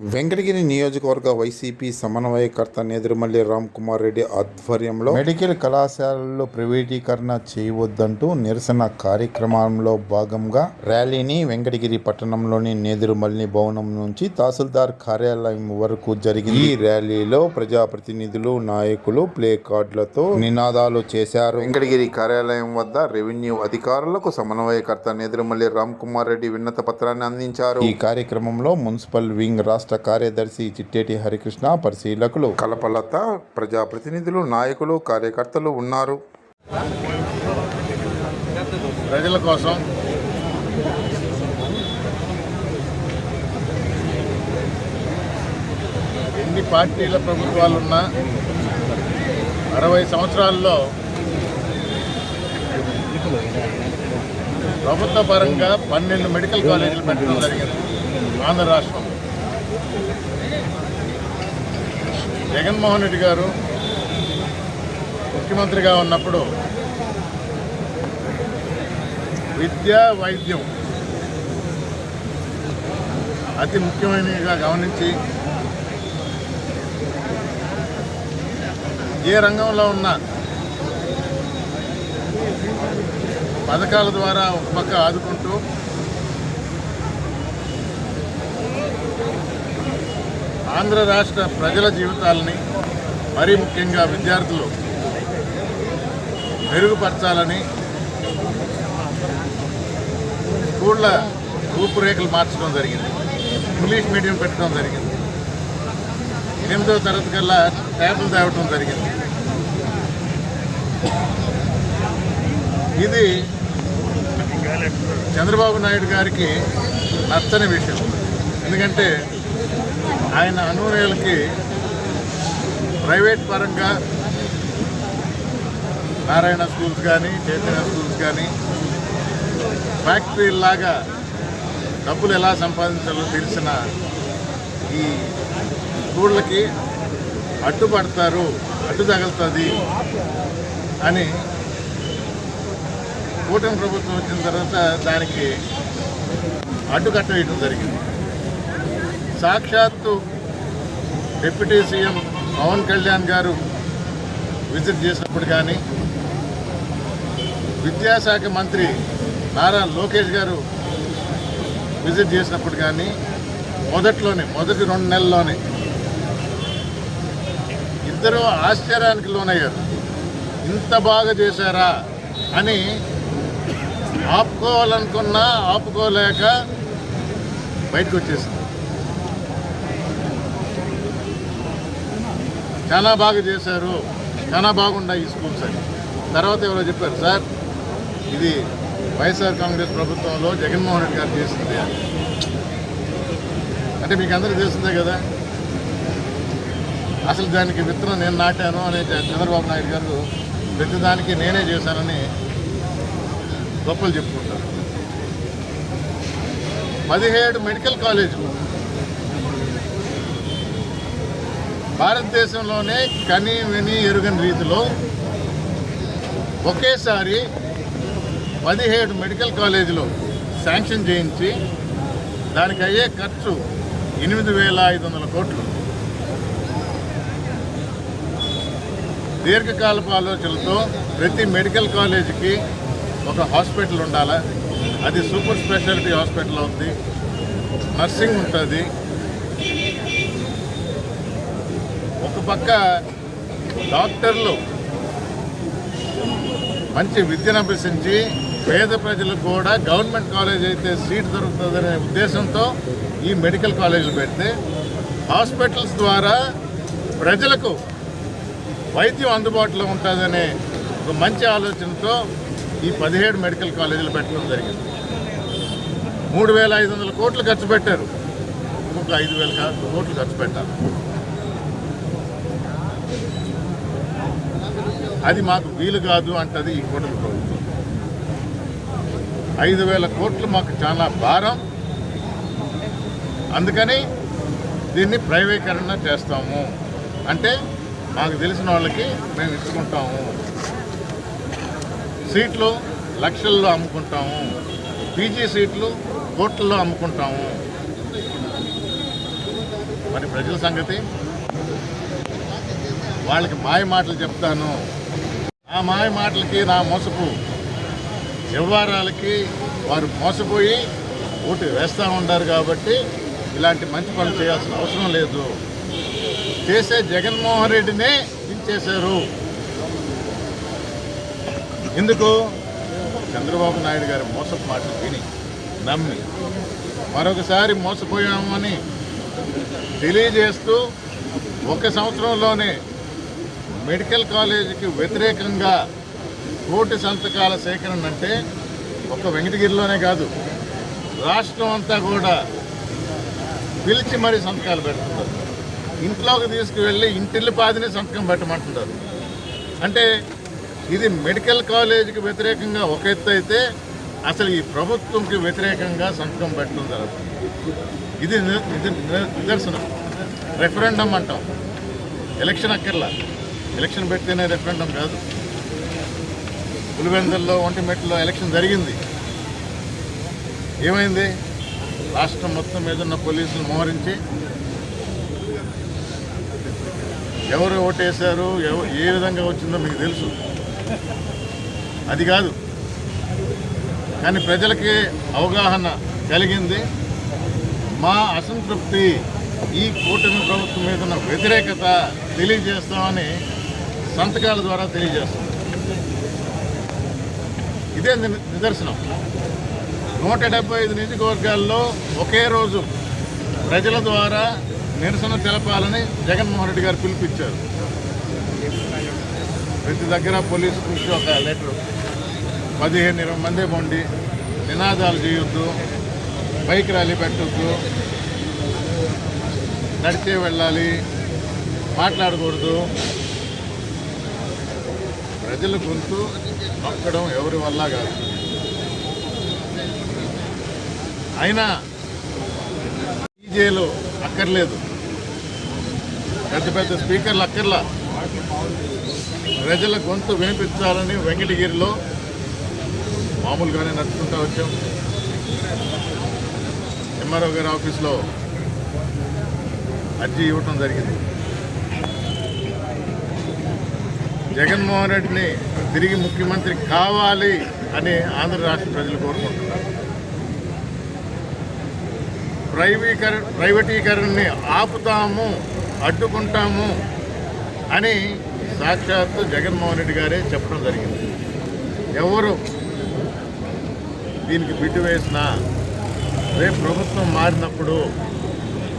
Venkatagiri నియోజకవర్గ YCP సమన్వయకర్త నేదురుమల్లి రామ్ కుమార్ రెడ్డి ఆధ్వర్యంలో మెడికల్ కళాశాలల్లో ప్రైవేటీకరణ చేయవద్దంటూ నిరసన కార్యక్రమంలో భాగంగా ర్యాలీని వెంకటగిరి పట్టణంలోని నేదురుమల్లి భవనం నుంచి తహసీల్దార్ కార్యాలయం వరకు జరిగింది. ఈ ర్యాలీలో ప్రజాప్రతినిధులు నాయకులు ప్లే కార్డులతో నినాదాలు చేశారు. వెంకటగిరి కార్యాలయం వద్ద రెవెన్యూ అధికారులకు సమన్వయకర్త నేదురుమల్లి రామ్ కుమార్ రెడ్డి విన్నత పత్రాన్ని అందించారు. ఈ కార్యక్రమంలో మున్సిపల్ వింగ్ రాష్ట్ర కార్యదర్శి చిట్టేటి హరికృష్ణ పరిశీలకులు. కలపలత ప్రజాప్రతినిధులు నాయకులు కార్యకర్తలు ఉన్నారు. ప్రజల కోసం ఎన్ని పార్టీల ప్రభుత్వాలు ఉన్నా అరవై సంవత్సరాల్లో ప్రభుత్వ పరంగా పన్నెండు మెడికల్ కాలేజీలు పెట్టడం జరిగింది ఆంధ్ర రాష్ట్రం జగన్మోహన్ రెడ్డి గారు ముఖ్యమంత్రిగా ఉన్నప్పుడు విద్య వైద్యం అతి ముఖ్యమైనవిగా గమనించి ఏ రంగంలో ఉన్న పథకాల ద్వారా ఒక పక్క ఆదుకుంటూ ఆంధ్ర రాష్ట్ర ప్రజల జీవితాలని మరీ ముఖ్యంగా విద్యార్థులు మెరుగుపరచాలని స్కూళ్ళ రూపురేఖలు మార్చడం జరిగింది. ఇంగ్లీష్ మీడియం పెట్టడం జరిగింది. ఎనిమిదో తరగతి కల్లా ట్యాబ్లు తేవటం జరిగింది. ఇది చంద్రబాబు నాయుడు గారికి నచ్చని విషయం. ఎందుకంటే ఆయన అనునయులకి ప్రైవేట్ పరంగా నారాయణ స్కూల్స్ కానీ చైతన్య స్కూల్స్ కానీ ఫ్యాక్టరీలాగా డబ్బులు ఎలా సంపాదించాలో తెలిసిన ఈ స్కూళ్ళకి అడ్డుపడతారు అడ్డు తగులుతుంది అని కూటమి ప్రభుత్వం వచ్చిన తర్వాత దానికి అడ్డుకట్ట వేయడం జరిగింది. సాక్షాత్తు డిప్యూటీ సీఎం పవన్ కళ్యాణ్ గారు విజిట్ చేసినప్పుడు కానీ విద్యాశాఖ మంత్రి నారా లోకేష్ గారు విజిట్ చేసినప్పుడు కానీ మొదట్లోనే మొదటి రెండు నెలల్లోనే ఇద్దరు ఆశ్చర్యానికి లోనయ్యారు. ఇంత బాగా చేశారా అని ఆపుకోవాలనుకున్నా ఆపుకోలేక బయటకు వచ్చేసింది చాలా బాగా చేశారు. చాలా బాగున్నాయి ఈ స్కూల్స్ అని తర్వాత ఎవరో చెప్పారు సార్ ఇది వైఎస్ఆర్ కాంగ్రెస్ ప్రభుత్వంలో జగన్మోహన్ రెడ్డి గారు చేసింది అంటే మీకు అందరికీ తెలిసిందే కదా అసలు దానికి విత్తనం నేను నాటాను అనే చంద్రబాబు నాయుడు గారు ప్రతిదానికి నేనే చేశానని గొప్పలు చెప్పుకుంటారు. పదిహేడు మెడికల్ కాలేజీలు భారతదేశంలోనే కని విని ఎరుగని రీతిలో ఒకేసారి పదిహేడు మెడికల్ కాలేజీలు శాంక్షన్ చేయించి దానికి అయ్యే ఖర్చు ఎనిమిది వేల ఐదు వందల కోట్లు. దీర్ఘకాలపు ఆలోచనలతో ప్రతి మెడికల్ కాలేజీకి ఒక హాస్పిటల్ ఉండాలా? అది సూపర్ స్పెషాలిటీ హాస్పిటల్ ఉంది నర్సింగ్ ఉంటుంది. ఒక పక్క డాక్టర్లు మంచి విద్యను అభ్యసించి పేద ప్రజలకు కూడా గవర్నమెంట్ కాలేజ్ అయితే సీట్ దొరుకుతుందనే ఉద్దేశంతో ఈ మెడికల్ కాలేజీలు పెడితే హాస్పిటల్స్ ద్వారా ప్రజలకు వైద్యం అందుబాటులో ఉంటుందనే ఒక మంచి ఆలోచనతో ఈ పదిహేడు మెడికల్ కాలేజీలు పెట్టడం జరిగింది. మూడు వేల ఐదు వందల కోట్లు ఖర్చు పెట్టారు. ఇంకొక ఐదు వేల కోట్లు ఖర్చు పెట్టారు. అది మాకు వీలు కాదు అంటది ఈ కూటమి ప్రభుత్వం. ఐదు వేల కోట్లు మాకు చాలా భారం. అందుకని దీన్ని ప్రైవేకరణ చేస్తాము. అంటే మాకు తెలిసిన వాళ్ళకి మేము ఇచ్చుకుంటాము. సీట్లు లక్షల్లో అమ్ముకుంటాము. పీజీ సీట్లు కోట్లలో అమ్ముకుంటాము. మరి ప్రజల సంగతి? వాళ్ళకి మాయ మాటలు చెప్తాను. ఆ మాయ మాటలకి నా మోసపు వ్యవహారాలకి వారు మోసపోయి ఓటు వేస్తూ ఉంటారు కాబట్టి ఇలాంటి మంచి పనులు చేయాల్సిన అవసరం లేదు. చేసే జగన్మోహన్ రెడ్డినే దించేశారు. ఎందుకు? చంద్రబాబు నాయుడు గారి మోసపు మాటలు విని నమ్మి మరొకసారి మోసపోయామని తెలియజేస్తూ ఒక సంవత్సరంలోనే మెడికల్ కాలేజీకి వ్యతిరేకంగా కోటి సంతకాల సేకరణ అంటే ఒక వెంకటగిరిలోనే కాదు. రాష్ట్రం అంతా కూడా పిలిచి మరీ సంతకాలు పెట్టుకుంటారు ఇంట్లోకి తీసుకువెళ్ళి ఇంటిల్లి పాదిని సంతకం పెట్టమంటుంటారు. అంటే ఇది మెడికల్ కాలేజీకి వ్యతిరేకంగా ఒక ఎత్తు అయితే అసలు ఈ ప్రభుత్వంకి వ్యతిరేకంగా సంతకం పెట్టడం జరుగుతుంది. ఇది ఇది నిదర్శనం. రెఫరెండం అంటాం. ఎలక్షన్ అక్కర్లా. ఎలక్షన్ పెడితేనే రెఫరెండం కాదు. పులివెందుల్లో ఒంటిమెట్లో ఎలక్షన్ జరిగింది. ఏమైంది? రాష్ట్రం మొత్తం మీద ఉన్న పోలీసులు మోహరించి ఎవరు ఓటేశారు ఎవ ఏ విధంగా వచ్చిందో మీకు తెలుసు. అది కాదు. కానీ ప్రజలకి అవగాహన కలిగింది. మా అసంతృప్తి ఈ కూటమి ప్రభుత్వం మీద ఉన్న వ్యతిరేకత తెలియజేస్తామని సంతకాల ద్వారా తెలియజేస్తాం ఇదే ని- నిదర్శనం. నూట డెబ్బై ఐదు నియోజకవర్గాల్లో ఒకే రోజు ప్రజల ద్వారా నిరసన తెలపాలని జగన్మోహన్ రెడ్డి గారు పిలిపించారు ప్రతి దగ్గర పోలీసు నుంచి ఒక లెటర్. పదిహేను ఇరవై మంది ఉండి నినాదాలు చేయొద్దు బైక్ ర్యాలీ పెట్టొద్దు నడిచే వెళ్ళాలి మాట్లాడకూడదు ప్రజల గొంతు నొక్కడం ఎవరి వల్ల కాదు. అయినా డీజేలు అక్కర్లేదు. పెద్ద పెద్ద స్పీకర్లు అక్కర్లా. ప్రజల గొంతు వినిపించాలని వెంకటగిరిలో మామూలుగానే నడుచుకుంటూ వచ్చాం. ఎంఆర్ఓ గారి ఆఫీస్లో అర్జీ ఇవ్వటం జరిగింది. జగన్మోహన్ రెడ్డిని తిరిగి ముఖ్యమంత్రి కావాలి అని ఆంధ్ర రాష్ట్ర ప్రజలు కోరుకుంటున్నారు. ప్రైవీకర ప్రైవేటీకరణని ఆపుతాము అడ్డుకుంటాము అని సాక్షాత్తు జగన్మోహన్ రెడ్డి గారే చెప్పడం జరిగింది. ఎవరు దీనికి బిడ్డు వేసినా రేపు ప్రభుత్వం మారినప్పుడు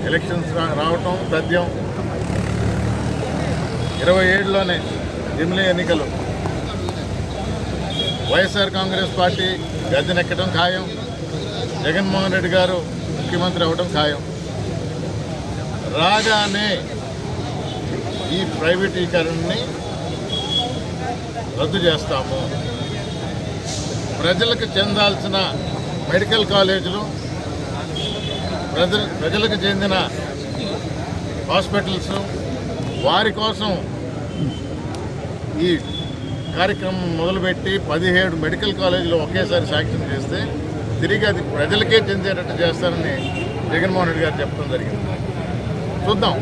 ఎలక్షన్స్ రావటం సద్యం ఇరవై ఏడులోనే జిమ్లీ ఎన్నికలు. వైఎస్ఆర్ కాంగ్రెస్ పార్టీ గద్దెనెక్కడం ఖాయం. జగన్మోహన్ రెడ్డి గారు ముఖ్యమంత్రి అవ్వడం ఖాయం. రాగానే ఈ ప్రైవేటీకరణని రద్దు చేస్తాము. ప్రజలకు చెందాల్సిన మెడికల్ కాలేజీలు ప్రజలకు చెందిన హాస్పిటల్స్ వారి కోసం ఈ కార్యక్రమం మొదలుపెట్టి పదిహేడు మెడికల్ కాలేజీలు ఒకేసారి శాంక్షన్ చేస్తే తిరిగి అది ప్రజలకే చెందేటట్టు చేస్తారని జగన్మోహన్ రెడ్డి గారు చెప్పడం జరిగింది. చూద్దాం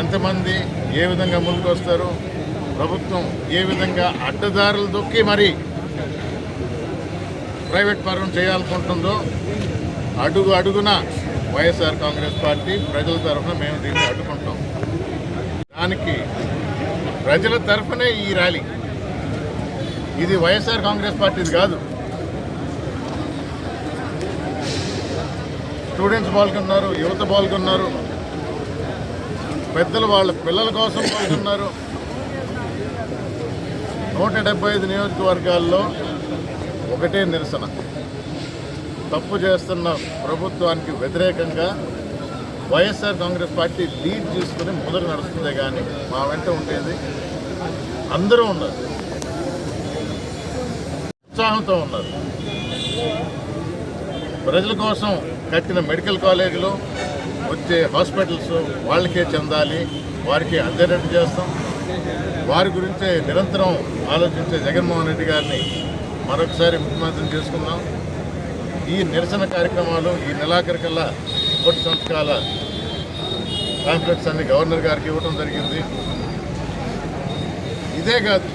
ఎంతమంది ఏ విధంగా ముందుకు వస్తారు ప్రభుత్వం ఏ విధంగా అడ్డదారులు దొక్కి మరి ప్రైవేట్ పరం చేయాలనుకుంటుందో అడుగు అడుగున వైఎస్ఆర్ కాంగ్రెస్ పార్టీ ప్రజల తరఫున మేము దీన్ని అడ్డుకుంటాం. దానికి ప్రజల తరఫునే ఈ ర్యాలీ. ఇది వైఎస్ఆర్ కాంగ్రెస్ పార్టీది కాదు. స్టూడెంట్స్ పాల్గొన్నారు యువత పాల్గొన్నారు పెద్దలు వాళ్ళ పిల్లల కోసం పాల్గొన్నారు. నూట డెబ్బై ఐదు నియోజకవర్గాల్లో ఒకటే నిరసన. తప్పు చేస్తున్న ప్రభుత్వానికి వ్యతిరేకంగా వైఎస్ఆర్ కాంగ్రెస్ పార్టీ లీడ్ తీసుకుని మొదలు నడుస్తుందే కానీ మా వెంట ఉండేది అందరూ ఉన్నారు. ఉత్సాహంతో ఉన్నారు. ప్రజల కోసం కట్టిన మెడికల్ కాలేజీలు వచ్చే హాస్పిటల్స్ వాళ్ళకే చెందాలి వారికి అందేటట్టు చేస్తాం. వారి గురించే నిరంతరం ఆలోచించే జగన్మోహన్ రెడ్డి గారిని మరొకసారి ముఖ్యమంత్రిని చేసుకుందాం. ఈ నిరసన కార్యక్రమాలు ఈ నెలాఖరికల్లా కోటి సంతకాల కాంప్లెక్స్ అన్ని గవర్నర్ గారికి ఇవ్వడం జరిగింది. ఇదే కాదు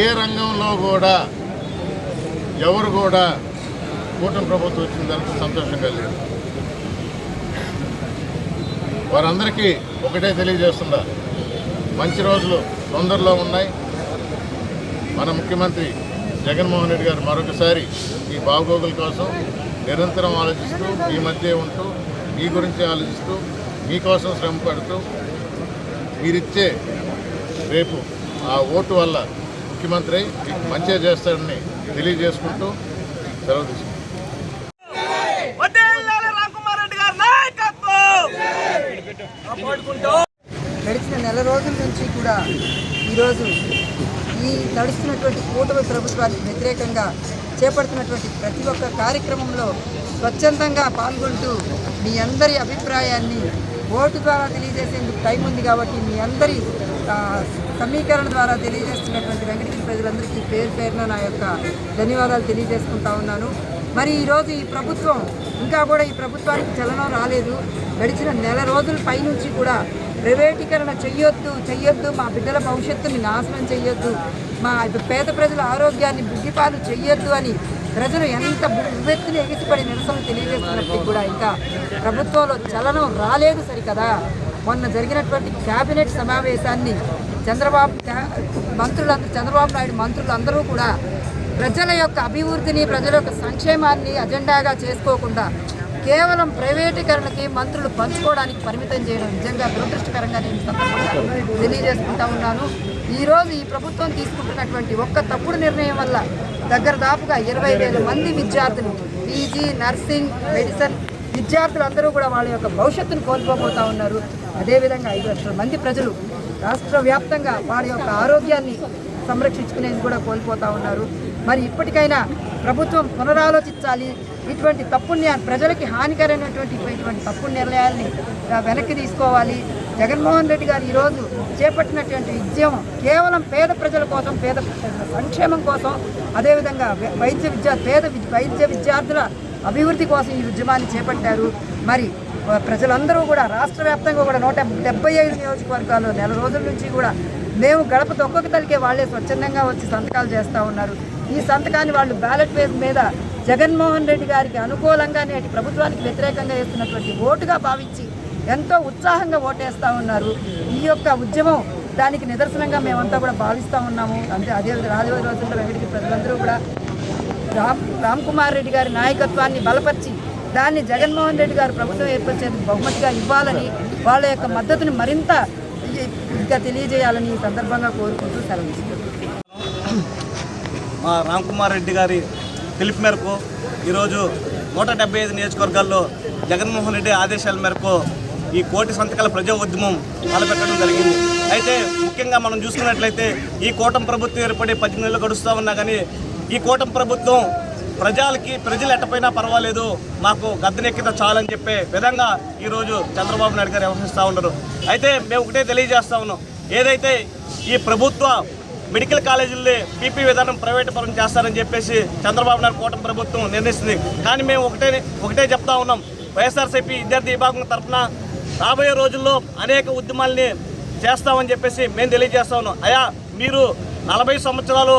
ఏ రంగంలో కూడా ఎవరు కూడా కూటమి ప్రభుత్వం వచ్చిందంటే సంతోషంగా లేదు. వారందరికీ ఒకటే తెలియజేస్తున్నా మంచి రోజులు తొందరలో ఉన్నాయి. మన ముఖ్యమంత్రి జగన్మోహన్ రెడ్డి గారు మరొకసారి ఈ బాగోగుల కోసం నిరంతరం ఆలోచిస్తూ ఈ మధ్య ఉంటూ మీ గురించి ఆలోచిస్తూ మీకోసం శ్రమ పడుతూ మీరిచ్చే రేపు ఆ ఓటు వల్ల ముఖ్యమంత్రి మంచిగా చేస్తాడని తెలియజేసుకుంటూ సెలవు తీసుకుంటాం గడిచిన నెల రోజుల నుంచి కూడా ఈరోజు ఈ నడుస్తున్నటువంటి కూటమి ప్రభుత్వానికి వ్యతిరేకంగా చేపడుతున్నటువంటి ప్రతి ఒక్క కార్యక్రమంలో స్వచ్ఛందంగా పాల్గొంటూ మీ అందరి అభిప్రాయాన్ని ఓటు ద్వారా తెలియజేసేందుకు టైం ఉంది కాబట్టి మీ అందరి సమీకరణ ద్వారా తెలియజేస్తున్నటువంటి వెంకటగిరి ప్రజలందరికీ పేరు పేరున నా యొక్క ధన్యవాదాలు తెలియజేసుకుంటా ఉన్నాను. మరి ఈరోజు ఈ ప్రభుత్వం ఇంకా కూడా ఈ ప్రభుత్వానికి చలనం రాలేదు. గడిచిన నెల రోజుల పైనుంచి కూడా ప్రైవేటీకరణ చెయ్యొద్దు చెయ్యొద్దు మా బిడ్డల భవిష్యత్తుని నాశనం చెయ్యొద్దు మా పేద ప్రజల ఆరోగ్యాన్ని బుద్ధిపాలు చెయ్యొద్దు అని ప్రజలు ఎంత ఉవ్వెత్తున ఎగిసిపడి నిరసన తెలియజేస్తున్నప్పటికీ కూడా ఇంకా ప్రభుత్వంలో చలనం రాలేదు సరికదా. మొన్న జరిగినటువంటి కేబినెట్ సమావేశాన్ని చంద్రబాబు మంత్రులందరూ చంద్రబాబు నాయుడు మంత్రులందరూ కూడా ప్రజల యొక్క అభివృద్ధిని ప్రజల యొక్క సంక్షేమాన్ని అజెండాగా చేసుకోకుండా కేవలం ప్రైవేటీకరణకి మంత్రులు పంచుకోవడానికి పరిమితం చేయడం నిజంగా దురదృష్టకరంగా నేను సందర్భంగా తెలియజేసుకుంటా ఉన్నాను. ఈరోజు ఈ ప్రభుత్వం తీసుకుంటున్నటువంటి ఒక్క తప్పుడు నిర్ణయం వల్ల దగ్గర దాపుగా ఇరవై వేల మంది విద్యార్థులు పీజీ నర్సింగ్ మెడిసిన్ విద్యార్థులందరూ కూడా వాళ్ళ యొక్క భవిష్యత్తును కోల్పోబోతూ ఉన్నారు. అదేవిధంగా ఐదు లక్షల మంది ప్రజలు రాష్ట్ర వ్యాప్తంగా వారి యొక్క ఆరోగ్యాన్ని సంరక్షించుకునేది కూడా కోల్పోతా ఉన్నారు. మరి ఇప్పటికైనా ప్రభుత్వం పునరాలోచించాలి ఇటువంటి తప్పు ప్రజలకి హానికరమైనటువంటి ఇటువంటి తప్పు నిర్ణయాల్ని వెనక్కి తీసుకోవాలి. జగన్మోహన్ రెడ్డి గారు ఈరోజు చేపట్టినటువంటి ఉద్యమం కేవలం పేద ప్రజల కోసం పేద సంక్షేమం కోసం అదేవిధంగా వైద్య విద్యా పేద వైద్య విద్యార్థుల అభివృద్ధి కోసం ఈ ఉద్యమాన్ని చేపట్టారు. మరి ప్రజలందరూ కూడా రాష్ట్ర వ్యాప్తంగా కూడా నూట డెబ్బై ఐదు నియోజకవర్గాల్లో నెల రోజుల నుంచి కూడా మేము గడప దొక్కకు తలికే వాళ్ళే స్వచ్ఛందంగా వచ్చి సంతకాలు చేస్తూ ఉన్నారు. ఈ సంతకాన్ని వాళ్ళు బ్యాలెట్ పేజ్ మీద జగన్మోహన్ రెడ్డి గారికి అనుకూలంగా నేటి ప్రభుత్వానికి వ్యతిరేకంగా వేస్తున్నటువంటి ఓటుగా భావించి ఎంతో ఉత్సాహంగా ఓటేస్తూ ఉన్నారు. ఈ యొక్క ఉద్యమం దానికి నిదర్శనంగా మేమంతా కూడా భావిస్తూ ఉన్నాము. అంతే అదే రాజవారి రోజుల్లో వెంకటగిరి ప్రజలందరూ కూడా రామ్ రామ్ కుమార్ రెడ్డి గారి నాయకత్వాన్ని బలపరిచి దాన్ని జగన్మోహన్ రెడ్డి గారు ప్రభుత్వం ఏర్పరిచేందుకు బహుమతిగా ఇవ్వాలని వాళ్ళ యొక్క మద్దతుని మరింత ఇంకా తెలియజేయాలని ఈ సందర్భంగా కోరుకుంటూ సెలవు మా రామ్ కుమార్ రెడ్డి గారి పిలుపు మేరకు ఈరోజు నూట డెబ్బై ఐదు నియోజకవర్గాల్లో జగన్మోహన్ రెడ్డి ఆదేశాల మేరకు ఈ కోటి సంతకాల ప్రజా ఉద్యమం తలపెట్టడం జరిగింది. అయితే ముఖ్యంగా మనం చూసుకున్నట్లయితే ఈ కూటమి ప్రభుత్వం ఏర్పడి పద్దెనిమిది నెలలు గడుస్తూ ఉన్నా కానీ ఈ కూటమి ప్రభుత్వం ప్రజలకి ప్రజలు ఎట్టపోయినా పర్వాలేదు మాకు గద్దెనెక్కితే చాలని చెప్పే విధంగా ఈరోజు చంద్రబాబు నాయుడు గారు వ్యవహరిస్తూ ఉన్నారు. అయితే మేము ఒకటే తెలియజేస్తా ఉన్నాం. ఏదైతే ఈ ప్రభుత్వ మెడికల్ కాలేజీల్లో పీపీ విధానం ప్రైవేట్ పరం చేస్తారని చెప్పేసి చంద్రబాబు నాయుడు కూటమి ప్రభుత్వం నిర్ణయిస్తుంది. కానీ మేము ఒకటే ఒకటే చెప్తా ఉన్నాం. వైఎస్ఆర్సీపీ విద్యార్థి విభాగం తరఫున రాబోయే రోజుల్లో అనేక ఉద్యమాల్ని చేస్తామని చెప్పేసి మేము తెలియజేస్తా ఉన్నాం. అయా మీరు నలభై సంవత్సరాలు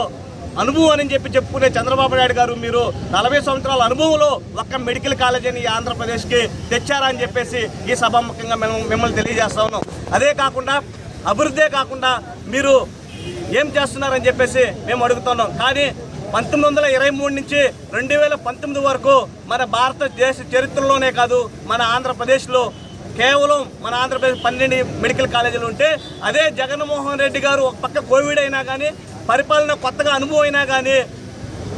అనుభవం అని చెప్పి చెప్పుకునే చంద్రబాబు నాయుడు గారు మీరు నలభై సంవత్సరాల అనుభవంలో ఒక్క మెడికల్ కాలేజీని ఈ ఆంధ్రప్రదేశ్కి తెచ్చారని చెప్పేసి ఈ సభాముఖంగా మేము మిమ్మల్ని తెలియజేస్తా ఉన్నాం. అదే కాకుండా అభివృద్ధే కాకుండా మీరు ఏం చేస్తున్నారని చెప్పేసి మేము అడుగుతున్నాం కానీ పంతొమ్మిది వందల ఇరవై మూడు నుంచి రెండు వేల పంతొమ్మిది వరకు మన భారతదేశ చరిత్రలోనే కాదు మన ఆంధ్రప్రదేశ్లో కేవలం మన ఆంధ్రప్రదేశ్ పన్నెండు మెడికల్ కాలేజీలు ఉంటే అదే జగన్మోహన్ రెడ్డి గారు ఒక పక్క కోవిడ్ అయినా కానీ పరిపాలన కొత్తగా అనుభవం అయినా కానీ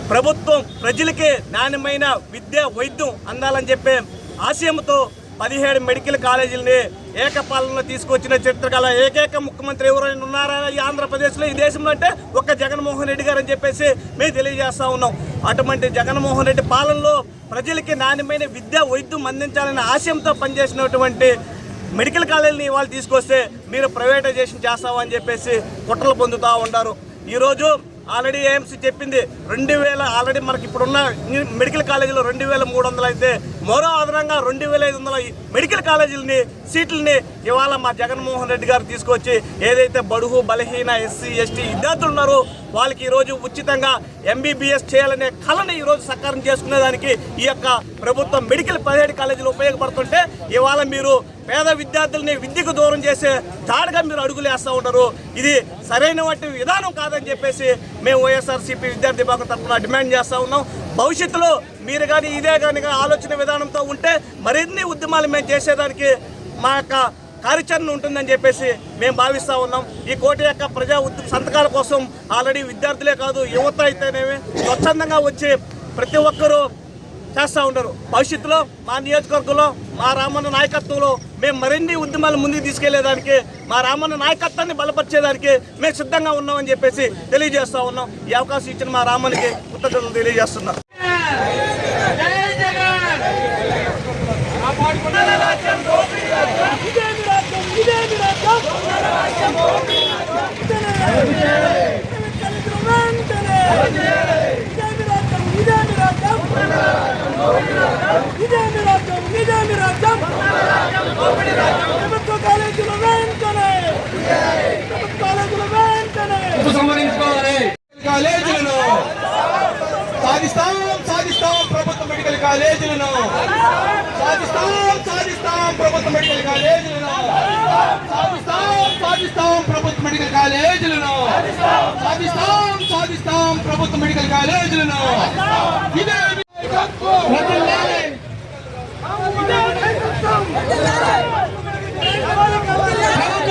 ప్రభుత్వం ప్రజలకి నాణ్యమైన విద్య వైద్యం అందాలని చెప్పే ఆశయంతో పదిహేడు మెడికల్ కాలేజీలని ఏకపాలనలో తీసుకొచ్చిన చరిత్ర గల ఏకైక ముఖ్యమంత్రి ఎవరైనా ఉన్నారా? ఈ ఆంధ్రప్రదేశ్లో ఈ దేశంలో అంటే ఒక్క జగన్మోహన్ రెడ్డి గారు అని చెప్పేసి మేము తెలియజేస్తా ఉన్నాం. అటువంటి జగన్మోహన్ రెడ్డి పాలనలో ప్రజలకి నాణ్యమైన విద్య వైద్యం అందించాలనే ఆశయంతో పనిచేసినటువంటి మెడికల్ కాలేజీని వాళ్ళు తీసుకొస్తే మీరు ప్రైవేటైజేషన్ చేస్తామని చెప్పేసి కుట్రలు పొందుతూ ఉంటారు ఈరోజు ఆల్రెడీ ఏఎంసీ చెప్పింది. రెండు వేల ఆల్రెడీ మనకి ఇప్పుడున్న మెడికల్ కాలేజీలో రెండు వేల మూడు వందలు అయితే మరో అదనంగా రెండు వేల ఐదు వందల మెడికల్ కాలేజీలని సీట్లని ఇవాళ మా జగన్మోహన్ రెడ్డి గారు తీసుకొచ్చి ఏదైతే బడుగు బలహీన ఎస్సీ ఎస్టీ విద్యార్థులు ఉన్నారో వాళ్ళకి ఈరోజు ఉచితంగా ఎంబీబీఎస్ చేయాలనే కళను ఈరోజు సకారం చేసుకునేదానికి ఈ యొక్క ప్రభుత్వం మెడికల్ ప్రైవేట్ కాలేజీలు ఉపయోగపడుతుంటే ఇవాళ మీరు పేద విద్యార్థుల్ని విద్యకు దూరం చేసే దాడిగా మీరు అడుగులు వేస్తూ ఉంటారు ఇది సరైన వంటి విధానం కాదని చెప్పేసి మేము వైఎస్ఆర్సీపీ విద్యార్థి భాగం తరఫున డిమాండ్ చేస్తూ ఉన్నాం. భవిష్యత్తులో మీరు కానీ ఇదే కానీ ఆలోచన విధానంతో ఉంటే మరిన్ని ఉద్యమాలు మేము చేసేదానికి మా యొక్క కార్యాచరణ ఉంటుందని చెప్పేసి మేము భావిస్తూ ఉన్నాం. ఈ కోటి యొక్క ప్రజా ఉద్యమ సంతకాల కోసం ఆల్రెడీ విద్యార్థులే కాదు యువత అయితేనేమి స్వచ్ఛందంగా వచ్చి ప్రతి ఒక్కరూ చేస్తూ ఉంటారు భవిష్యత్తులో మా నియోజకవర్గంలో మా రామన్న నాయకత్వంలో మేము మరిన్ని ఉద్యమాలు ముందుకు తీసుకెళ్ళేదానికి మా రామన్న నాయకత్వాన్ని బలపరిచేదానికి మేము సిద్ధంగా ఉన్నామని చెప్పేసి తెలియజేస్తూ ఉన్నాం. ఈ అవకాశం ఇచ్చిన మా రామన్కి కృతజ్ఞతలు తెలియజేస్తున్నాం. కాలేజీలను సాధిస్తాం సాధిస్తాం ప్రభుత్వ మెడికల్ కాలేజీలను. సాధిస్తాం సాధిస్తాం ప్రభుత్వ మెడికల్ కాలేజీలను. సాధిస్తాం సాధిస్తాం ప్రభుత్వ మెడికల్ కాలేజీలను. ఇదే ప్రభుత్వ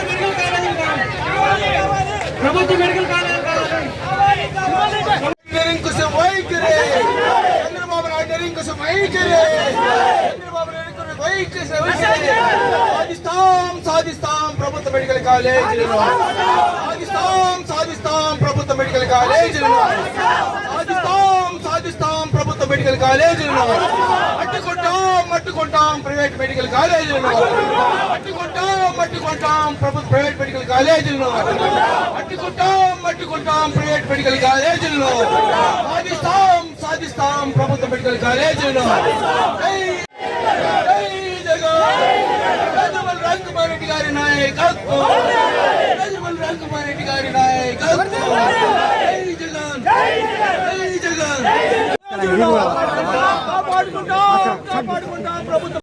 మెడికల్ కాలేజీలు కావాలి. ప్రభుత్వ మెడికల్ కాలేజీలు కావాలి నిరంకుశ వైఖరి చంద్రబాబు నాయుడు నిరంకుశ వైఖరి చంద్రబాబు నాయుడు వైఖరి వైఖరి సాధిస్తాం సాధిస్తాం ప్రభుత్వ మెడికల్ కాలేజీలను. సాధిస్తాం సాధిస్తాం ప్రభుత్వ మెడికల్ కాలేజీలను. సాధిస్తాం సాధిస్తాం ప్రభుత్వ మెడికల్ కాలేజీలను. అట్టుకుంటాం మట్టుకుంటాం ప్రైవేట్ మెడికల్ కాలేజీలను. అట్టుకుంటాం అడ్డుకుంటాం ప్రభుత్వ ప్రైవేట్ మెడికల్ కాలేజీలను. అట్టుకుంటాం మట్టుకుంటాం ప్రైవేట్ మెడికల్ కాలేజీలను. సాధిస్తాం సాధిస్తాం ప్రభుత్వ మెడికల్ కాలేజీలో. రంగమారెడ్డి గారి నాయకత్వం. రంగమారెడ్డి గారి నాయకత్వం. జగన్. జగన్. కాపాడుకుంటాం ప్రభుత్వం